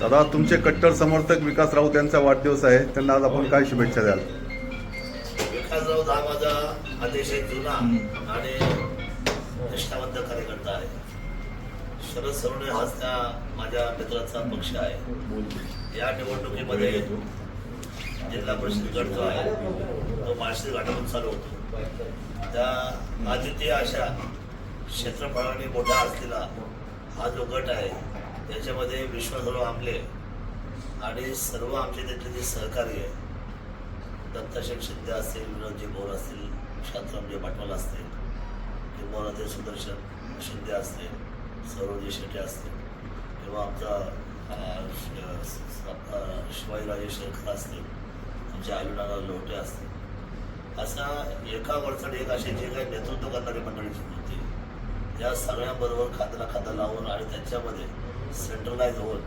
दादा तुमचे कट्टर समर्थक विकास राऊत यांचा वाढदिवस आहे. त्यांना आज आपण काय शुभेच्छा द्याल? विकासराव हा माझा अतिशय जुना आणि निष्ठावंत कार्यकर्ता आहे. शरद सवणे हाच त्या माझ्या मित्राचा पक्ष आहे. या निवडणुकीमध्ये जिल्हा परिषद गट जो आहे तो माळशी घाटातून चालू होतो. त्या अद्वितीय अशा क्षेत्रफळाने मोठा असलेला हा जो गट आहे त्याच्यामध्ये विश्वासराव आमले आणि सर्व आमचे त्यांचे जे सहकारी आहे दत्ताशेठ शिंदे असतील विनोदजी बोर असतील शांतरामजी पाटवाल असतील किंवा ते सुदर्शन शिंदे असतील सौरवजी शेटे असतील किंवा आमचा शिवाजीराजे शेरकर असतील आमचे आयुनाना लोटे असतील. असा एका वरचढ एक असे जे काही नेतृत्व करणारी मंडळीची होती त्या सगळ्यांबरोबर खाद्याला खातं लावून आणि त्यांच्यामध्ये सेंट्रलाइज होऊन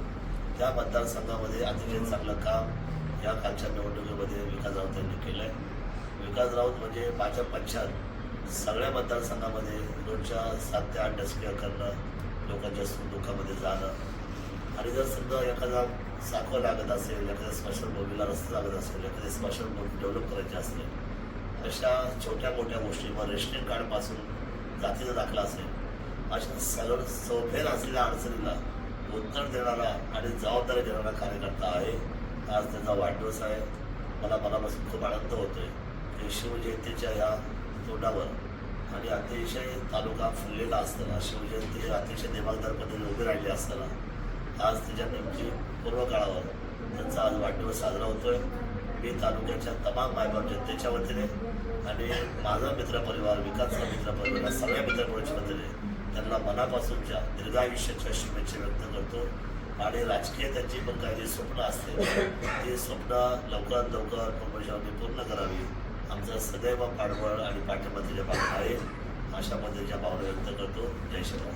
त्या मतदारसंघामध्ये अतिशय चांगलं काम या कालच्या निवडणुकीमध्ये विकास राऊत यांनी केलं आहे विकास राऊत म्हणजे भाजप पक्षात सगळ्या मतदारसंघामध्ये रोजच्या सात ते आठ डस्के करणं लोकांच्या सुखदुःखामध्ये जाणं. आणि जर समजा एखादा साखर लागत असेल एखाद्या स्मशानभूमीला रस्ता लागत असेल एखादी बोगी डेव्हलप करायची असेल अशा छोट्या मोठ्या गोष्टी मग रेशनिंग कार्डपासून जातीचा दाखला असेल. अशा सगळं सौफेर असलेल्या अडचणीला उत्तर देणारा आणि जबाबदारी देणारा कार्यकर्ता आहे. आज त्याचा वाढदिवस आहे. मला मनापासून खूप आनंद होतोय. की शिवजयंतीच्या या तोंडावर आणि अतिशय तालुका फुललेला असताना शिवजयंती अतिशय दिमागदार पद्धतीने उभी राहिली असताना आज त्याच्या नेमकी पूर्व काळावर त्यांचा आज वाढदिवस साजरा होतोय. मी तालुक्याच्या तमाम मायबाप जनतेच्या वतीने आणि माझा मित्रपरिवार विकासचा मित्रपरिवार परिवार सगळ्या मित्रपरिवाराच्या वतीने त्यांना मनापासूनच्या दीर्घायुष्याच्या शुभेच्छा व्यक्त करतो. आणि राजकीय त्यांची पण काही जे स्वप्न असते. ती स्वप्न लवकरात लवकर परमेश्वरांनी पूर्ण करावी. आमचा सदैव पाठबळ आणि पाठिंबा त्याच्या बाजूला आहे. अशा पद्धतीच्या भावना व्यक्त करतो. जय श्रीराम.